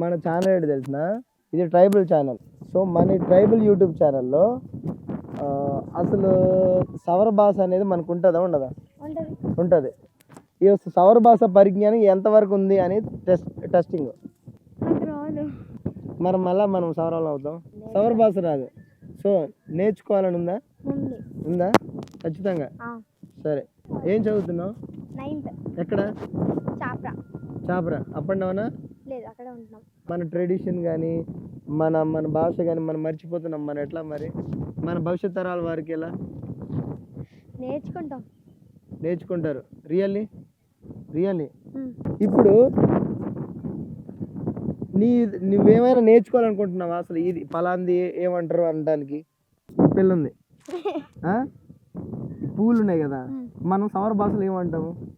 మన ఛానల్ ఏంటి తెలిసిన? ఇది ట్రైబల్ ఛానల్ సో మన ట్రైబల్ యూట్యూబ్ ఛానల్లో అసలు సవర భాష అనేది మనకు ఉంటుందా ఉండదా? ఉంటుంది. ఈ సవర భాష పరిజ్ఞానం ఎంతవరకు ఉంది అని టెస్ట్ టెస్టింగ్ మరి మళ్ళీ మనం సవరాలు అవుతాం. సవర భాష రాదు. సో నేర్చుకోవాలని ఉందా. ఉంది? ఖచ్చితంగా. సరే. ఏం చదువుతున్నావు? ఎక్కడ? చాప్రా. చాపరా. అప్ అండ్ డౌనా? లేదు అక్కడే ఉంటున్నాం. మన ట్రెడిషన్ కానీ మన మన భాష కానీ మనం మర్చిపోతున్నాం మన ఎట్లా మరి? మన భవిష్యత్ తరాల వారికి ఎలా? నేర్చుకుంటాం. నేర్చుకుంటారు. Really really. ఇప్పుడు నీ నువ్వేమైనా నేర్చుకోవాలనుకుంటున్నావా? అసలు ఇది పలాంది ఏమంటారు అనడానికి? ఈ పూలు ఉన్నాయి కదా. మనం సవర భాషలో ఏమంటాము?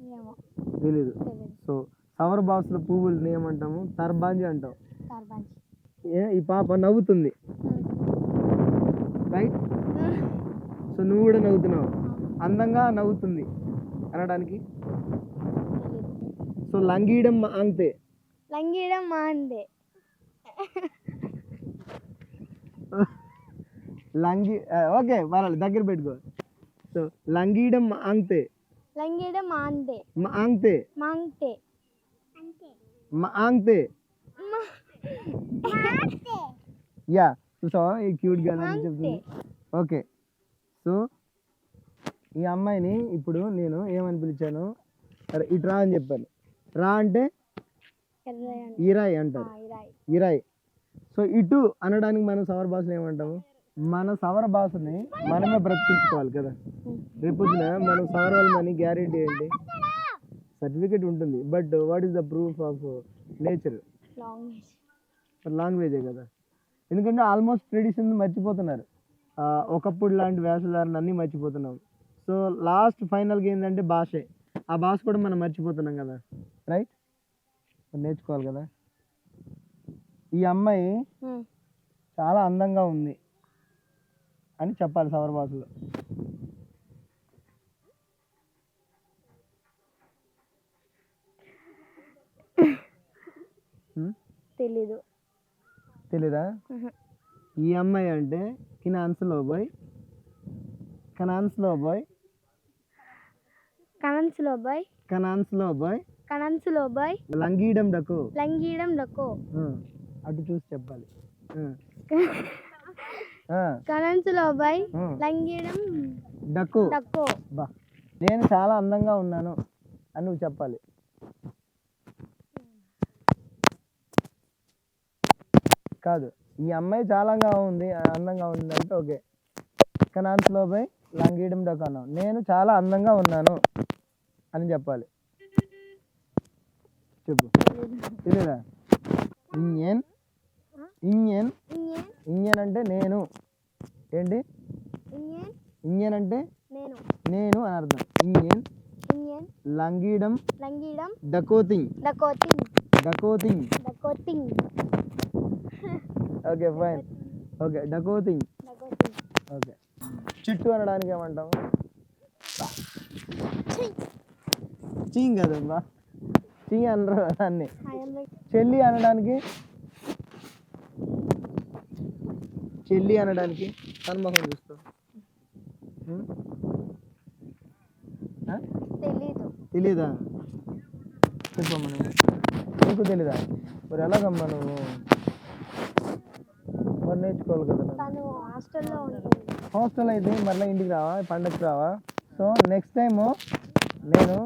ఏమో. తెలీదు. సో సవర భాషలో పువ్వుల్ని ఏమంటాము తర్బాంజి అంటాం ఏ ఈ పాప నవ్వుతుంది. రైట్ సో నువ్వు కూడా నవ్వుతున్నావు. అందంగా నవ్వుతుంది. అనడానికి. సో లంగీయడం అంతే. లంగీయడం మా అందే. లంగి ఓకే పర్వాలేదు దగ్గర పెట్టుకో. సో లంగీయడం అంతే. అందే. అంతే. మా అంతే. అంతే యా చూసావా? ఈ క్యూట్గా చెప్తుంది. ఓకే. సో ఈ అమ్మాయిని ఇప్పుడు నేను ఏమని పిలిచాను? అరే ఇటు రా అని చెప్పాను. రా అంటే. ఇరాయ్ అంటారు. ఇరాయి. ఇరాయ్. సో ఇటు అనడానికి మనం సవర భాషను ఏమంటాము? మన సవర భాషని మనమే బ్రతికించుకోవాలి కదా. రేపొద్దున మనం సవర వాళ్ళని గ్యారెంటీ ఏంటి? సర్టిఫికేట్ ఉంటుంది. But what is the proof of nature? Language. కదా. ఎందుకంటే ఆల్మోస్ట్ ట్రెడిషన్ మర్చిపోతున్నారు. ఒకప్పుడు లాంటి వేషధారణ అన్నీ మర్చిపోతున్నాం. సో లాస్ట్ ఫైనల్గా ఏంటంటే భాషే. ఆ భాష కూడా మనం మర్చిపోతున్నాం కదా. రైట్ నేర్చుకోవాలి కదా. ఈ అమ్మాయి చాలా అందంగా ఉంది అని చెప్పాలి సవర భాషలో తెలీదు. తెలీదా? ఈ అమ్మాయి అంటే కినాన్స్లో బాయ్ కనాన్స్లో బాయ్ కణన్స్లో బాయ్ కనాన్స్లో బాయ్ కణన్స్లో బాయ్ లంగీయడం డకు. లంగీయడం డక్కో ఆ, అటు చూసి చెప్పాలి. కణన్స్లో బాయ్ ఆ. లంగీయడం డక్కు డక్కో బా. నేను చాలా అందంగా ఉన్నాను అని నువ్వు చెప్పాలి. కాదు. ఈ అమ్మాయి చాలా ఉంది అందంగా ఉంది అంటే ఓకే. కనాన్స్లో పోయి లంగీయడం డొక్క అన్నావు నేను చాలా అందంగా ఉన్నాను అని చెప్పాలి. చెప్పు. తెలియదా ఇంజన్? ఇంజన్? ఇంజన్ అంటే నేను. ఏంటి? ఇంజన్ అంటే నేను అని అర్థం. ఇంజన్? లంగీయడం లంగీయడం డకోతింగ్? డకోతింగ్. డకోతింగ్. డకోతింగ్. ఓకే ఫైన్ ఓకే డకోతింగ్ ఓకే చిట్టు అనడానికి ఏమంటాం చీంగ్ కదమ్మా చీ అనరు దాన్ని. చెల్లి అనడానికి? చెల్లి అనడానికి సన్ముఖం చూస్తాం? తెలీదు. చెప్పమ్మా నీకు తెలీదా? మరి ఎలాగమ్మా నువ్వు? మరి నేర్చుకోవాలి కదా నువ్వు. తను హాస్టల్లో ఉంటుంది హాస్టల్ అయితే మళ్ళీ ఇంటికి రావా? పండగకి రావా? సో నెక్స్ట్ టైము నేను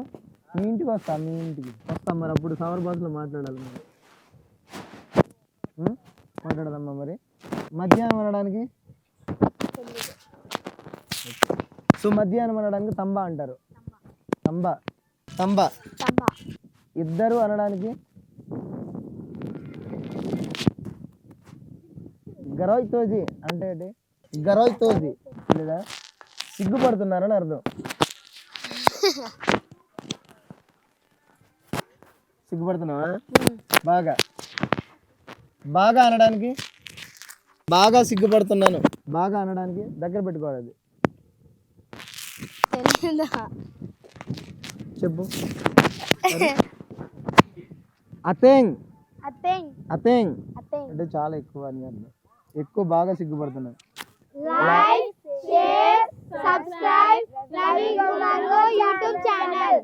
మీ ఇంటికి వస్తా మీ ఇంటికి. వస్తా మరి అప్పుడు సవర్ భాషలో మాట్లాడాలి మరి? మాట్లాడదమ్మా మరి? మధ్యాహ్నం అనడానికి? సో మధ్యాహ్నం అనడానికి తంబా అంటారు. తంబా. తంబా. తంబా. ఇద్దరు అనడానికి? గరోయ్ తోజీ అంటే ఏంటి? గరోయ్ తోజీ లేదా సిగ్గుపడుతున్నారని అర్థం. సిగ్గుపడుతున్నావా? బాగా. బాగా అనడానికి బాగా సిగ్గుపడుతున్నాను. బాగా అనడానికి దగ్గర పెట్టుకోవాలి అది. చెప్పు. అతేంగ్. అతేంగ్. అపెంగ్ అంటే చాలా ఎక్కువ అని అర్థం. ఎక్కువ బాగా సిగ్గుపడుతున్నాను like share subscribe Ravi Gaurango YouTube channel